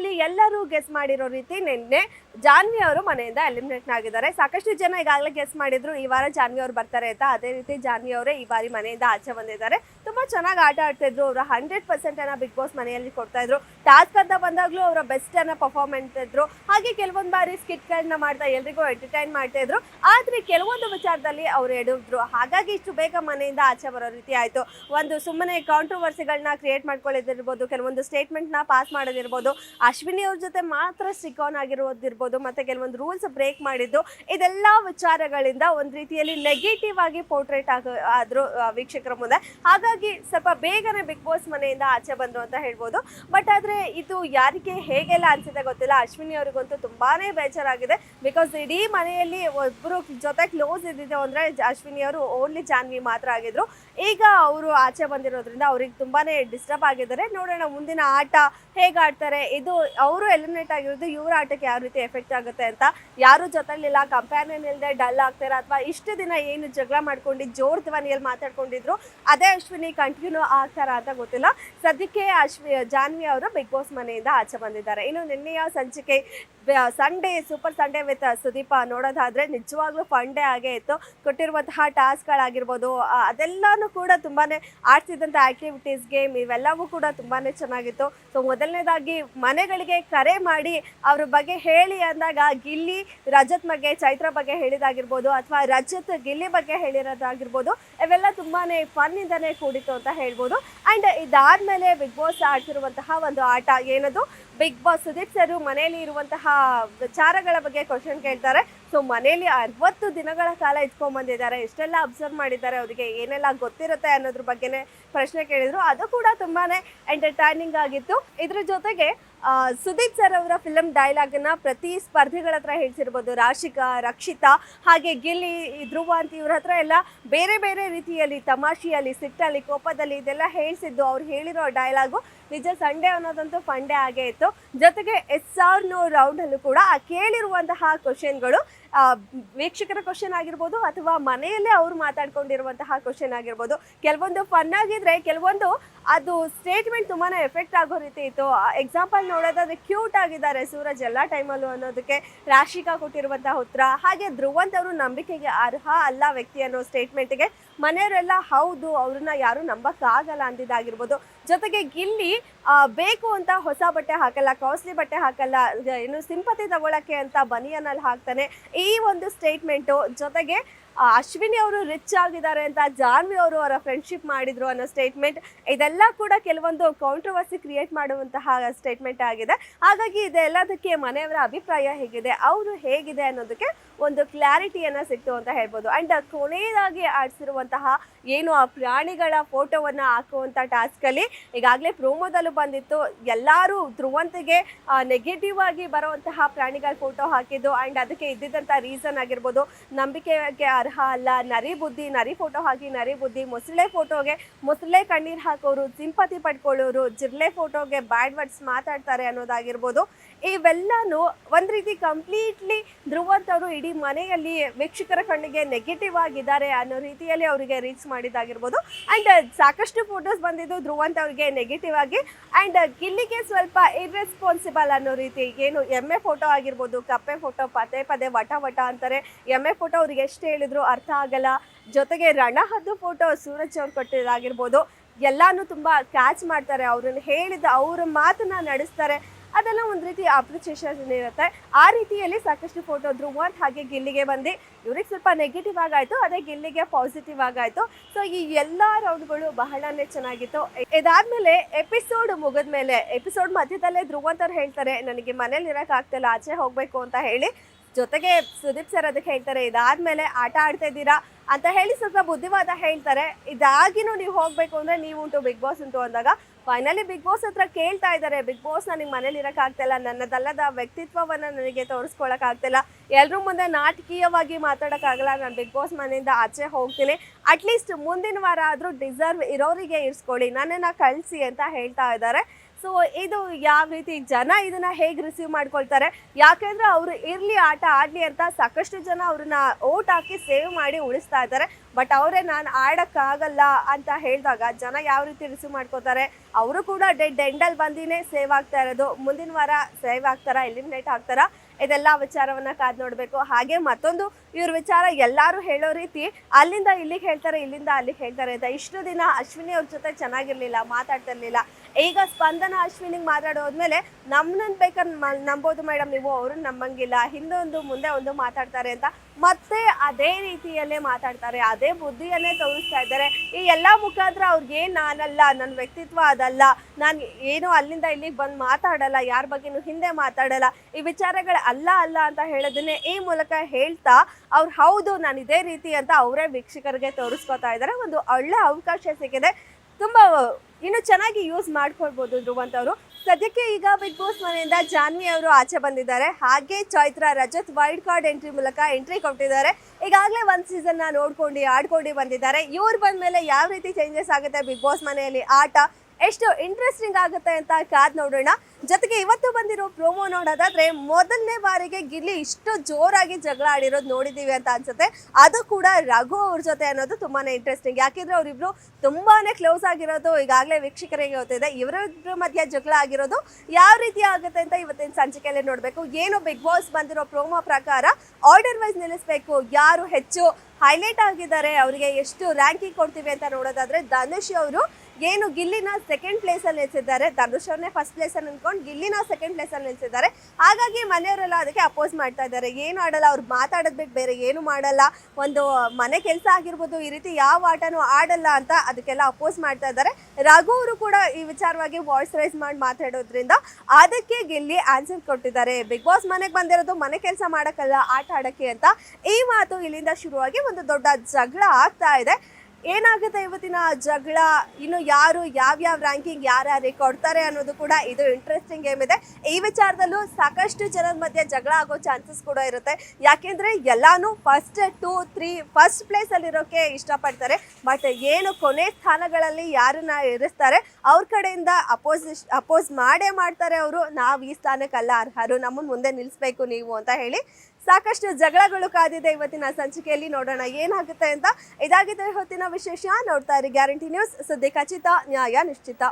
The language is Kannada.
ಮನೆಯಲ್ಲಿ ಎಲ್ಲರೂ ಗೆಸ್ ಮಾಡಿರೋ ರೀತಿ ನಿನ್ನೆ ಜಾನ್ವಿ ಅವರು ಮನೆಯಿಂದ ಎಲಿಮಿನೇಟ್ ಆಗಿದ್ದಾರೆ. ಸಾಕಷ್ಟು ಜನ ಈಗಾಗಲೇ ಗೆಸ್ ಮಾಡಿದ್ರು, ಈ ವಾರ ಜಾನ್ವಿ ಅವರು ಬರ್ತಾರೆ ಅಂತ. ಅದೇ ರೀತಿ ಜಾನ್ವಿ ಅವರೇ ಈ ಬಾರಿ ಮನೆಯಿಂದ ಆಚೆ ಬಂದಿದ್ದಾರೆ. ತುಂಬಾ ಚೆನ್ನಾಗಿ ಆಟ ಆಡ್ತಿದ್ರು. ಅವರು ಹಂಡ್ರೆಡ್ ಪರ್ಸೆಂಟ್ ಅನ್ನ ಬಿಗ್ ಬಾಸ್ ಮನೆಯಲ್ಲಿ ಕೊಡ್ತಾ ಇದ್ರು. ಟಾಸ್ಕ್ ಅಂತ ಬಂದಾಗ್ಲೂ ಅವರ ಬೆಸ್ಟ್ ಅನ್ನ ಪರ್ಫಾರ್ಮೆನ್ಸ್ ಇದ್ರು ಹಾಗೆ ಕೆಲವೊಂದು ಬಾರಿ ಸ್ಕಿಟ್ಗಳನ್ನ ಮಾಡ್ತಾ ಎಲ್ರಿಗೂ ಎಂಟರ್ಟೈನ್ ಮಾಡ್ತಾ ಇದ್ರು. ಆದ್ರೆ ಕೆಲವೊಂದು ವಿಚಾರದಲ್ಲಿ ಅವ್ರು ಎಡಿದ್ರು ಹಾಗಾಗಿ ಇಷ್ಟು ಬೇಗ ಮನೆಯಿಂದ ಆಚೆ ಬರೋ ರೀತಿ ಆಯ್ತು. ಒಂದು ಸುಮ್ಮನೆ ಕಾಂಟ್ರವರ್ಸಿಗಳನ್ನ ಕ್ರಿಯೇಟ್ ಮಾಡ್ಕೊಳ್ಳೋದಿರ್ಬೋದು ಕೆಲವೊಂದು ಸ್ಟೇಟ್ಮೆಂಟ್ನ ಪಾಸ್ ಮಾಡೋದಿರ್ಬೋದು. ಅಶ್ವಿನಿ ಅವ್ರ ಜೊತೆ ಮಾತ್ರ ಸ್ಟಿಕ್ ಆನ್ ಆಗಿರೋದಿರ್ಬೋದು, ಮತ್ತೆ ಕೆಲವೊಂದು ರೂಲ್ಸ್ ಬ್ರೇಕ್ ಮಾಡಿದ್ದು, ಇದೆಲ್ಲ ವಿಚಾರಗಳಿಂದ ಒಂದು ರೀತಿಯಲ್ಲಿ ನೆಗೆಟಿವ್ ಆಗಿ ಪೋರ್ಟ್ರೇಟ್ ಆಗ, ಆದ್ರು ವೀಕ್ಷಕರ ಮುಂದೆ. ಹಾಗಾಗಿ ಸ್ವಲ್ಪ ಬೇಗನೆ ಬಿಗ್ ಬಾಸ್ ಮನೆಯಿಂದ ಆಚೆ ಬಂದ್ರು ಅಂತ ಹೇಳ್ಬೋದು. ಬಟ್ ಆದ್ರೆ ಇದು ಯಾರಿಗೆ ಹೇಗೆಲ್ಲ ಅನ್ಸುತ್ತೆ ಗೊತ್ತಿಲ್ಲ. ಅಶ್ವಿನಿ ಅವರಿಗಂತೂ ತುಂಬಾನೇ ಬೇಜಾರಾಗಿದೆ. ಬಿಕಾಸ್ ಇಡೀ ಮನೆಯಲ್ಲಿ ಒಬ್ಬರು ಜೊತೆ ಕ್ಲೋಸ್ ಇದ್ದಿದ್ದು ಅಂದ್ರೆ ಅಶ್ವಿನಿ ಅವರು ಓನ್ಲಿ ಜಾನ್ವಿ ಮಾತ್ರ ಆಗಿದ್ರು. ಈಗ ಅವರು ಆಚೆ ಬಂದಿರೋದ್ರಿಂದ ಅವ್ರಿಗೆ ತುಂಬಾನೇ ಡಿಸ್ಟರ್ಬ್ ಆಗಿದ್ದಾರೆ. ನೋಡೋಣ ಮುಂದಿನ ಆಟ ಹೇಗೆ ಆಡ್ತಾರೆ ಇದು ಅವರು ಎಲಿಮಿನೇಟ್ ಆಗಿರೋದು ಇವ್ರ ಆಟಕ್ಕೆ ಯಾವ ರೀತಿ ಎಫೆಕ್ಟ್ ಆಗುತ್ತೆ ಅಂತ. ಯಾರು ಜೊತೆಲಿಲ್ಲ ಕಂಪ್ಯಾನಿಯನ್ ಇಲ್ಲದೆ ಡಲ್ ಆಗ್ತಾರ ಅಥವಾ ಇಷ್ಟು ದಿನ ಏನು ಜಗಳ ಮಾಡ್ಕೊಂಡು ಜೋರ್ ಧ್ವನಿಯಲ್ಲಿ ಮಾತಾಡ್ಕೊಂಡಿದ್ರು, ಅದೇ ಅಶ್ವಿನಿ ಕಂಟಿನ್ಯೂ ಆಗ್ತಾರ ಅಂತ ಗೊತ್ತಿಲ್ಲ. ಸದ್ಯಕ್ಕೆ ಅಶ್ವಿ, ಜಾನ್ವಿ ಅವರು ಬಿಗ್ ಬಾಸ್ ಮನೆಯಿಂದ ಆಚೆ ಬಂದಿದ್ದಾರೆ. ಇನ್ನು ನಿನ್ನೆಯ ಸಂಚಿಕೆ Sunday super Sunday with Sudeep ನೋಡೋದಾದ್ರೆ ನಿಜವಾಗ್ಲೂ ಫಂಡೇ ಆಗೇ ಇತ್ತು. ಕೊಟ್ಟಿರುವಂತಹ ಟಾಸ್ಕ್ಗಳಾಗಿರ್ಬೋದು ಅದೆಲ್ಲಾನು ಕೂಡ ತುಂಬಾನೇ ಆಡ್ತಿದ್ದಂಥ ಆಕ್ಟಿವಿಟೀಸ್ ಗೇಮ್ ಇವೆಲ್ಲವೂ ಕೂಡ ತುಂಬಾನೇ ಚೆನ್ನಾಗಿತ್ತು. ಸೊ ಮೊದಲನೇದಾಗಿ ಮನೆಗಳಿಗೆ ಕರೆ ಮಾಡಿ ಅವ್ರ ಬಗ್ಗೆ ಹೇಳಿ ಅಂದಾಗ ಗಿಲ್ಲಿ ರಜತ್ ಬಗ್ಗೆ, ಚೈತ್ರ ಬಗ್ಗೆ ಹೇಳಿದಾಗಿರ್ಬೋದು ಅಥವಾ ರಜತ್ ಗಿಲ್ಲಿ ಬಗ್ಗೆ ಹೇಳಿರೋದಾಗಿರ್ಬೋದು, ಇವೆಲ್ಲ ತುಂಬಾನೇ ಫನ್ ಇಂದನೇ ಕೂಡಿತ್ತು ಅಂತ ಹೇಳ್ಬೋದು. ಅಂಡ್ ಇದಾದ್ಮೇಲೆ ಬಿಗ್ ಬಾಸ್ ಆಡ್ತಿರುವಂತಹ ಒಂದು ಆಟ ಏನದು? ಬಿಗ್ ಬಾಸ್ ಸುದೀಪ್ ಸರ್ ಮನೆಯಲ್ಲಿ ಇರುವಂತಹ ವಿಚಾರಗಳ ಬಗ್ಗೆ ಕ್ವಶನ್ ಕೇಳ್ತಾರೆ. ಸೊ ಮನೆಯಲ್ಲಿ ಅರವತ್ತು ದಿನಗಳ ಕಾಲ ಇಟ್ಕೊಂಡ್ಬಂದಿದ್ದಾರೆ ಎಷ್ಟೆಲ್ಲ ಅಬ್ಸರ್ವ್ ಮಾಡಿದ್ದಾರೆ ಅವರಿಗೆ, ಏನೆಲ್ಲ ಗೊತ್ತಿರುತ್ತೆ ಅನ್ನೋದ್ರ ಬಗ್ಗೆನೇ ಪ್ರಶ್ನೆ ಕೇಳಿದ್ರು. ಅದು ಕೂಡ ತುಂಬಾನೇ ಎಂಟರ್ಟೈನಿಂಗ್ ಆಗಿತ್ತು. ಇದ್ರ ಜೊತೆಗೆ ಸುದೀಪ್ ಸರ್ ಅವರ ಫಿಲಮ್ ಡೈಲಾಗನ್ನ ಪ್ರತಿ ಸ್ಪರ್ಧಿಗಳ ಹತ್ರ ಹೇಳ್ತಿರ್ಬೋದು. ರಾಶಿಕಾ, ರಕ್ಷಿತಾ, ಹಾಗೆ ಗಿಲ್ಲಿ ಧ್ರುವ ಅಂತ ಇವ್ರ ಹತ್ರ ಎಲ್ಲ ಬೇರೆ ಬೇರೆ ರೀತಿಯಲ್ಲಿ, ತಮಾಷೆಯಲ್ಲಿ, ಸಿಟ್ಟಲ್ಲಿ, ಕೋಪದಲ್ಲಿ ಇದೆಲ್ಲ ಹೇಳ್ಸಿದ್ದು ಅವ್ರು ಹೇಳಿರೋ ಡೈಲಾಗು ನಿಜ ಸಂಡೇ ಅನ್ನೋದಂತೂ ಫಂಡೇ ಆಗೇ ಇತ್ತು. ಜೊತೆಗೆ ಎಸ್ ಆರ್ ನೋ ರೌಂಡಲ್ಲೂ ಕೂಡ ಆ ಕೇಳಿರುವಂತಹ ಕ್ವಶನ್ಗಳು ವೀಕ್ಷಕರ ಕ್ವಶನ್ ಆಗಿರ್ಬೋದು ಅಥವಾ ಮನೆಯಲ್ಲೇ ಅವ್ರು ಮಾತಾಡ್ಕೊಂಡಿರುವಂತಹ ಕ್ವಶನ್ ಆಗಿರ್ಬೋದು. ಕೆಲವೊಂದು ಫನ್ ಆಗಿದ್ರೆ ಕೆಲವೊಂದು ಅದು ಸ್ಟೇಟ್ಮೆಂಟ್ ತುಂಬಾ ಎಫೆಕ್ಟ್ ಆಗೋ ರೀತಿ ಇತ್ತು. ಎಕ್ಸಾಂಪಲ್ ನೋಡೋದಾದ್ರೆ ಕ್ಯೂಟ್ ಆಗಿದ್ದಾರೆ ಸೂರಜ್ ಎಲ್ಲ ಟೈಮಲ್ಲೂ ಅನ್ನೋದಕ್ಕೆ. ರಾಶಿಕಾ ಕೊಟ್ಟಿರುವಂತಹ ಉತ್ತರ. ಹಾಗೆ ಧ್ರುವಂತ್ ಅವರು ನಂಬಿಕೆಗೆ ಅರ್ಹ ಅಲ್ಲ ವ್ಯಕ್ತಿ ಅನ್ನೋ ಸ್ಟೇಟ್ಮೆಂಟ್ಗೆ ಮನೆಯವರೆಲ್ಲ ಹೌದು, ಅವ್ರನ್ನ ಯಾರು ನಂಬಕ್ಕಾಗಲ್ಲ ಅಂದಿದ್ದಾಗಿರ್ಬೋದು. ಜೊತೆಗೆ ಗಿಲ್ಲಿ ಬೇಕು ಅಂತ ಹೊಸ ಬಟ್ಟೆ ಹಾಕಲ್ಲ ಕಾಸ್ಟ್ಲಿ ಬಟ್ಟೆ ಹಾಕಲ್ಲ ಏನು ಸಿಂಪತಿ ತಗೊಳಕ್ಕೆ ಅಂತ ಬನಿಯನಲ್ಲಿ ಹಾಕ್ತಾನೆ. ಈ ಒಂದು ಸ್ಟೇಟ್ಮೆಂಟು ಜೊತೆಗೆ ಅಶ್ವಿನಿ ಅವರು ರಿಚ್ ಆಗಿದ್ದಾರೆ ಅಂತ ಜಾನ್ವಿ ಅವರು ಅವರ ಫ್ರೆಂಡ್ಶಿಪ್ ಮಾಡಿದ್ರು ಅನ್ನೋ ಸ್ಟೇಟ್ಮೆಂಟ್ ಇದೆಲ್ಲ ಕೂಡ ಕೆಲವೊಂದು ಕಾಂಟ್ರವರ್ಸಿ ಕ್ರಿಯೇಟ್ ಮಾಡುವಂತಹ ಸ್ಟೇಟ್ಮೆಂಟ್ ಆಗಿದೆ. ಹಾಗಾಗಿ ಇದೆಲ್ಲದಕ್ಕೆ ಮನೆಯವರ ಅಭಿಪ್ರಾಯ ಹೇಗಿದೆ, ಅವರು ಹೇಗಿದೆ ಅನ್ನೋದಕ್ಕೆ ಒಂದು ಕ್ಲಾರಿಟಿಯನ್ನ ಸಿಕ್ತು ಅಂತ ಹೇಳ್ಬೋದು. ಅಂಡ್ ಕೊನೆಯದಾಗಿ ಆಡಿಸಿರುವಂತಹ ಏನು ಆ ಪ್ರಾಣಿಗಳ ಫೋಟೋವನ್ನ ಹಾಕುವಂಥ ಟಾಸ್ಕ್ ಅಲ್ಲಿ ಈಗಾಗಲೇ ಪ್ರೋಮೋದಲ್ಲೂ ಬಂದಿತ್ತು. ಎಲ್ಲರೂ ಧ್ರುವಂತಿಗೆ ನೆಗೆಟಿವ್ ಆಗಿ ಬರುವಂತಹ ಪ್ರಾಣಿಗಳ ಫೋಟೋ ಹಾಕಿದ್ದು. ಅಂಡ್ ಅದಕ್ಕೆ ಇದ್ದಿದ್ದಂಥ ರೀಸನ್ ಆಗಿರ್ಬೋದು. ನಂಬಿಕೆಗೆ ಅರ್ಹ ಅಲ್ಲ. ನರಿ ಬುದ್ಧಿ, ನರಿ ಫೋಟೋ ಹಾಕಿ, ನರಿ ಬುದ್ಧಿ. ಮೊಸಳೆ ಫೋಟೋಗೆ ಮೊಸಳೆ ಕಣ್ಣೀರು ಹಾಕೋರು, ಸಿಂಪತಿ ಪಡ್ಕೊಳ್ಳೋರು, ಜಿರ್ಲೆ ಫೋಟೋಗೆ ಬ್ಯಾಡ್ ವರ್ಡ್ಸ್ ಮಾತಾಡ್ತಾರೆ ಅನ್ನೋದಾಗಿರ್ಬೋದು. ಇವೆಲ್ಲನೂ ಒಂದು ರೀತಿ ಕಂಪ್ಲೀಟ್ಲಿ ಧ್ರುವಂತವರು ಇಡೀ ಮನೆಯಲ್ಲಿ ವೀಕ್ಷಕರ ಕಣ್ಣಿಗೆ ನೆಗೆಟಿವ್ ಆಗಿದ್ದಾರೆ ಅನ್ನೋ ರೀತಿಯಲ್ಲಿ ಅವರಿಗೆ ರೀಚ್ ಮಾಡಿದ್ದಾಗಿರ್ಬೋದು. ಆ್ಯಂಡ್ ಸಾಕಷ್ಟು ಫೋಟೋಸ್ ಬಂದಿದ್ದು ಧ್ರುವಂತ ಅವರಿಗೆ ನೆಗೆಟಿವ್ ಆಗಿ. ಆ್ಯಂಡ್ ಗಿಲ್ಲಿಗೆ ಸ್ವಲ್ಪ ಇರ್ರೆಸ್ಪಾನ್ಸಿಬಲ್ ಅನ್ನೋ ರೀತಿ ಏನು ಎಮ್ಮೆ ಫೋಟೋ ಆಗಿರ್ಬೋದು, ಕಪ್ಪೆ ಫೋಟೋ ಪದೇ ಪದೇ ವಟ ವಟ ಅಂತಾರೆ. ಎಮ್ಮೆ ಫೋಟೋ ಅವ್ರಿಗೆ ಎಷ್ಟು ಹೇಳಿದ್ರು ಅರ್ಥ ಆಗಲ್ಲ. ಜೊತೆಗೆ ರಣಹದ್ದು ಫೋಟೋ ಸೂರಜ್ ಅವ್ರು ಕೊಟ್ಟಿದ್ದಾಗಿರ್ಬೋದು, ಎಲ್ಲಾನು ತುಂಬ ಕ್ಯಾಚ್ ಮಾಡ್ತಾರೆ. ಅವ್ರನ್ನ ಹೇಳಿದ ಅವ್ರ ಮಾತನ್ನ ನಡೆಸ್ತಾರೆ. ಅದೆಲ್ಲ ಒಂದು ರೀತಿ ಅಪ್ರಿಸಿಯೇಷನ್ ಇರುತ್ತೆ ಆ ರೀತಿಯಲ್ಲಿ ಸಾಕಷ್ಟು ಫೋಟೋ ಧ್ರುವಂತ್ ಹಾಗೆ ಗಿಲ್ಲಿಗೆ ಬಂದು, ಇವ್ರಿಗೆ ಸ್ವಲ್ಪ ನೆಗೆಟಿವ್ ಆಗಾಯಿತು, ಅದೇ ಗಿಲ್ಲಿಗೆ ಪಾಸಿಟಿವ್ ಆಗಾಯಿತು. ಸೊ ಈ ಎಲ್ಲ ರೌಂಡ್ಗಳು ಬಹಳನೇ ಚೆನ್ನಾಗಿತ್ತು. ಇದಾದ್ಮೇಲೆ ಎಪಿಸೋಡ್ ಮುಗಿದ ಮೇಲೆ ಎಪಿಸೋಡ್ ಮಧ್ಯದಲ್ಲೇ ಧ್ರುವಂತ್ ಅವ್ರು ಹೇಳ್ತಾರೆ, ನನಗೆ ಮನೇಲಿ ಇರೋಕ್ಕಾಗ್ತಿಲ್ಲ, ಆಚೆ ಹೋಗಬೇಕು ಅಂತ ಹೇಳಿ. ಜೊತೆಗೆ ಸುದೀಪ್ ಸರ್ ಅದಕ್ಕೆ ಹೇಳ್ತಾರೆ, ಇದಾದ್ಮೇಲೆ ಆಟ ಆಡ್ತಾ ಇದ್ದೀರಾ ಅಂತ ಹೇಳಿ ಸ್ವಲ್ಪ ಬುದ್ಧಿವಾದ ಹೇಳ್ತಾರೆ. ಇದಾಗಿನೂ ನೀವು ಹೋಗ್ಬೇಕು ಅಂದ್ರೆ ನೀವು ಉಂಟು ಬಿಗ್ ಬಾಸ್ ಉಂಟು ಅಂದಾಗ ಫೈನಲಿ ಬಿಗ್ ಬಾಸ್ ಹತ್ರ ಕೇಳ್ತಾ ಇದ್ದಾರೆ. ಬಿಗ್ ಬಾಸ್ ನನಗೆ ಮನೇಲಿ ಇರಕ್ ಆಗ್ತಿಲ್ಲ, ನನ್ನದಲ್ಲದ ವ್ಯಕ್ತಿತ್ವವನ್ನ ನನಗೆ ತೋರಿಸ್ಕೊಳಕ್ ಆಗ್ತಿಲ್ಲ. ಎಲ್ರ ಮುಂದೆ ನಾಟಕೀಯವಾಗಿ ಮಾತಾಡೋಕ್ಕಾಗಲ್ಲ ನಾನು ಬಿಗ್ ಬಾಸ್ ಮನೆಯಿಂದ ಆಚೆ ಹೋಗ್ತೀನಿ. ಅಟ್ಲೀಸ್ಟ್ ಮುಂದಿನ ವಾರ ಆದರೂ ಡಿಸರ್ವ್ ಇರೋರಿಗೆ ಇರಿಸ್ಕೊಳ್ಳಿ, ನನ್ನನ್ನು ಕಳಿಸಿ ಅಂತ ಹೇಳ್ತಾ ಇದ್ದಾರೆ. ಸೊ ಇದು ಯಾವ ರೀತಿ ಜನ ಇದನ್ನ ಹೇಗೆ ರಿಸೀವ್ ಮಾಡ್ಕೊಳ್ತಾರೆ? ಯಾಕೆಂದ್ರೆ ಅವರು ಇರ್ಲಿ ಆಟ ಆಡ್ಲಿ ಅಂತ ಸಾಕಷ್ಟು ಜನ ಅವ್ರನ್ನ ಓಟ್ ಹಾಕಿ ಸೇವ್ ಮಾಡಿ ಉಳಿಸ್ತಾ ಇದ್ದಾರೆ. ಬಟ್ ಅವರೇ, ನಾನು ಆಡಕ್ಕಾಗಲ್ಲ ಅಂತ ಹೇಳಿದಾಗ ಜನ ಯಾವ ರೀತಿ ರಿಸೀವ್ ಮಾಡ್ಕೋತಾರೆ ಅವರು ಕೂಡ ಡೆಡ್ ಎಂಡಲ್ಲಿ ಬಂದಿನೇ ಸೇವ್ ಆಗ್ತಾ ಇರೋದು. ಮುಂದಿನ ವಾರ ಸೇವ್ ಆಗ್ತಾರಾ? ಎಲಿಮಿನೇಟ್ ಆಗ್ತಾರಾ? ಇದೆಲ್ಲ ವಿಚಾರವನ್ನ ಕಾದ್ ನೋಡ್ಬೇಕು. ಹಾಗೆ ಮತ್ತೊಂದು ಇವ್ರ ವಿಚಾರ ಎಲ್ಲರೂ ಹೇಳೋ ರೀತಿ ಅಲ್ಲಿಂದ ಇಲ್ಲಿಗೆ ಹೇಳ್ತಾರೆ, ಇಲ್ಲಿಂದ ಅಲ್ಲಿಗೆ ಹೇಳ್ತಾರೆ ಅಂತ. ಇಷ್ಟು ದಿನ ಅಶ್ವಿನಿ ಅವ್ರ ಜೊತೆ ಚೆನ್ನಾಗಿರ್ಲಿಲ್ಲ, ಮಾತಾಡ್ತಿರ್ಲಿಲ್ಲ. ಈಗ ಸ್ಪಂದನ ಅಶ್ವಿನಿಗೆ ಮಾತಾಡೋದ್ಮೇಲೆ ನಮ್ಮನ್ನ ಬೇಕಾದ್ರೆ ನಂಬೋದು ಮೇಡಮ್, ನೀವು ಅವ್ರನ್ನ ನಂಬಂಗಿಲ್ಲ. ಹಿಂದೊಂದು ಮುಂದೆ ಒಂದು ಮಾತಾಡ್ತಾರೆ ಅಂತ ಮತ್ತೆ ಅದೇ ರೀತಿಯಲ್ಲೇ ಮಾತಾಡ್ತಾರೆ, ಅದೇ ಬುದ್ಧಿಯನ್ನೇ ತೋರಿಸ್ತಾ ಇದ್ದಾರೆ. ಈ ಎಲ್ಲ ಮುಖಾಂತರ ಅವ್ರಿಗೆ ನಾನಲ್ಲ ನನ್ನ ವ್ಯಕ್ತಿತ್ವ ಅದಲ್ಲ, ನಾನು ಏನು ಅಲ್ಲಿಂದ ಇಲ್ಲಿಗೆ ಬಂದು ಮಾತಾಡಲ್ಲ, ಯಾರ ಬಗ್ಗೆನೂ ಹಿಂದೆ ಮಾತಾಡಲ್ಲ. ಈ ವಿಚಾರಗಳ ಅಲ್ಲ ಅಲ್ಲ ಅಂತ ಹೇಳೋದನ್ನೇ ಈ ಮೂಲಕ ಹೇಳ್ತಾ ಅವ್ರು ಹೌದು, ನಾನು ಇದೇ ರೀತಿ ಅಂತ ಅವರೇ ವೀಕ್ಷಕರಿಗೆ ತೋರಿಸ್ಕೊತಾ ಇದ್ದಾರೆ ಒಂದು ಒಳ್ಳೆ ಅವಕಾಶ ಸಿಕ್ಕಿದೆ. ತುಂಬ ಇನ್ನು ಚೆನ್ನಾಗಿ ಯೂಸ್ ಮಾಡ್ಕೊಳ್ಬೋದು ಧ್ರುವಂತವರು. ಸದ್ಯಕ್ಕೆ ಈಗ ಬಿಗ್ ಬಾಸ್ ಮನೆಯಿಂದ ಜಾನ್ವಿ ಅವರು ಆಚೆ ಬಂದಿದ್ದಾರೆ. ಹಾಗೆ Chaitra, Rajat wild card entry ಮೂಲಕ ಎಂಟ್ರಿ ಕೊಟ್ಟಿದ್ದಾರೆ. ಈಗಾಗಲೇ ಒಂದು ಸೀಸನ್ನ ನೋಡ್ಕೊಂಡು, ಆಡ್ಕೊಂಡು ಬಂದಿದ್ದಾರೆ. ಇವ್ರು ಬಂದ ಮೇಲೆ ಯಾವ ರೀತಿ ಚೇಂಜಸ್ ಆಗುತ್ತೆ ಬಿಗ್ ಬಾಸ್ ಮನೆಯಲ್ಲಿ? ಆಟ ಎಷ್ಟು ಇಂಟ್ರೆಸ್ಟಿಂಗ್ ಆಗುತ್ತೆ ಅಂತ ಕಾದ್ ನೋಡೋಣ. ಜೊತೆಗೆ ಇವತ್ತು ಬಂದಿರೋ ಪ್ರೋಮೋ ನೋಡೋದಾದ್ರೆ ಮೊದಲನೇ ಬಾರಿಗೆ ಗಿಲ್ಲಿ ಇಷ್ಟು ಜೋರಾಗಿ ಜಗಳ ಆಡಿರೋದು ನೋಡಿದೀವಿ ಅಂತ ಅನ್ಸುತ್ತೆ. ಅದು ಕೂಡ ರಘು ಅವ್ರ ಜೊತೆ ಅನ್ನೋದು ತುಂಬಾನೇ ಇಂಟ್ರೆಸ್ಟಿಂಗ್ ಯಾಕೆಂದ್ರೆ ಅವರಿಬ್ರು ತುಂಬಾನೇ ಕ್ಲೋಸ್ ಆಗಿರೋದು, ಈಗಾಗಲೇ ವೀಕ್ಷಕರಿಗೆ ಗೊತ್ತಿದೆ, ಇವರಿಬ್ರು ಮಧ್ಯೆ ಜಗಳ ಆಗಿರೋದು ಯಾವ ರೀತಿ ಆಗುತ್ತೆ ಅಂತ ಇವತ್ತಿನ ಸಂಚಿಕೆಯಲ್ಲೇ ನೋಡಬೇಕು. ಏನು ಬಿಗ್ ಬಾಸ್ ಬಂದಿರೋ ಪ್ರೋಮೋ ಪ್ರಕಾರ ಆರ್ಡರ್ ವೈಸ್ ನಿಲ್ಲಿಸಬೇಕು, ಯಾರು ಹೆಚ್ಚು ಹೈಲೈಟ್ ಆಗಿದ್ದಾರೆ, ಅವರಿಗೆ ಎಷ್ಟು ರ್ಯಾಂಕಿಂಗ್ ಕೊಡ್ತೀವಿ ಅಂತ ನೋಡೋದಾದ್ರೆ ಧನುಷ್ ಅವರು ಏನು ಗಿಲ್ಲಿನ ಸೆಕೆಂಡ್ ಪ್ಲೇಸ್ ಅಲ್ಲಿ ನಿಲ್ಸಿದ್ದಾರೆ. ಧನುಷ್ ಅವ್ರನ್ನೇ ಫಸ್ಟ್ ಪ್ಲೇಸ್ ಅಲ್ಲಿ ನಿಂತ್ಕೊಂಡು ಗಿಲ್ಲಿನ ಸೆಕೆಂಡ್ ಪ್ಲೇಸ್ ಅಲ್ಲಿ ನಿಲ್ಸಿದ್ದಾರೆ. ಹಾಗಾಗಿ ಮನೆಯವರೆಲ್ಲ ಅದಕ್ಕೆ ಅಪೋಸ್ ಮಾಡ್ತಾ ಇದ್ದಾರೆ. ಏನು ಆಡಲ್ಲ, ಅವ್ರು ಮಾತಾಡೋದ್ ಬಿಟ್ಟು ಬೇರೆ ಏನು ಮಾಡಲ್ಲ. ಒಂದು ಮನೆ ಕೆಲಸ ಆಗಿರ್ಬೋದು, ಈ ರೀತಿ ಯಾವ ಆಟನೂ ಆಡಲ್ಲ ಅಂತ ಅದಕ್ಕೆಲ್ಲ ಅಪೋಸ್ ಮಾಡ್ತಾ ಇದ್ದಾರೆ. ರಘು ಅವರು ಕೂಡ ಈ ವಿಚಾರವಾಗಿ ವಾಯ್ಸ್ ರೈಸ್ ಮಾಡಿ ಮಾತಾಡೋದ್ರಿಂದ ಅದಕ್ಕೆ ಗಿಲ್ಲಿ ಆನ್ಸರ್ ಕೊಟ್ಟಿದ್ದಾರೆ. ಬಿಗ್ ಬಾಸ್ ಮನೆಗೆ ಬಂದಿರೋದು ಮನೆ ಕೆಲಸ ಮಾಡೋಕ್ಕಲ್ಲ, ಆಟ ಆಡೋಕ್ಕೆ ಅಂತ. ಈ ಮಾತು ಇಲ್ಲಿಂದ ಶುರುವಾಗಿ ಒಂದು ದೊಡ್ಡ ಜಗಳ ಆಗ್ತಾ ಇದೆ. ಏನಾಗುತ್ತೆ ಇವತ್ತಿನ ಜಗಳ? ಇನ್ನು ಯಾರು ಯಾವ್ಯಾವ ರ್ಯಾಂಕಿಂಗ್ ಯಾರ್ಯಾರಿಗೆ ಕೊಡ್ತಾರೆ ಅನ್ನೋದು ಕೂಡ ಇದು ಇಂಟ್ರೆಸ್ಟಿಂಗ್ ಗೇಮ್ ಇದೆ. ಈ ವಿಚಾರದಲ್ಲೂ ಸಾಕಷ್ಟು ಜನರ ಮಧ್ಯೆ ಜಗಳ ಆಗೋ ಚಾನ್ಸಸ್ ಕೂಡ ಇರುತ್ತೆ. ಯಾಕೆಂದ್ರೆ ಎಲ್ಲಾನು first two three first place ಇಷ್ಟಪಡ್ತಾರೆ. ಬಟ್ ಏನು ಕೊನೆ ಸ್ಥಾನಗಳಲ್ಲಿ ಯಾರನ್ನ ಇರಿಸ್ತಾರೆ ಅವ್ರ ಕಡೆಯಿಂದ ಅಪೋಸಿಸ್ ಅಪೋಸ್ ಮಾಡೇ ಮಾಡ್ತಾರೆ ಅವರು. ನಾವು ಈ ಸ್ಥಾನಕ್ಕಲ್ಲ ಅರ್ಹರು. ನಮ್ಮನ್ನು ಮುಂದೆ ನಿಲ್ಲಿಸ್ಬೇಕು ನೀವು ಅಂತ ಹೇಳಿ ಸಾಕಷ್ಟು ಜಗಳಗಳು ಕಾದಿದೆ ಇವತ್ತಿನ ಸಂಚಿಕೆಯಲ್ಲಿ. ನೋಡೋಣ ಏನಾಗುತ್ತೆ ಅಂತ. ಇದಾಗಿದೆ ಹೊತ್ತಿನ ವಿಶೇಷ ನೋಡ್ತಾ ಇರಿ. Guarantee news. ಸುದ್ದಿ ಖಚಿತ, ನ್ಯಾಯ ನಿಶ್ಚಿತ.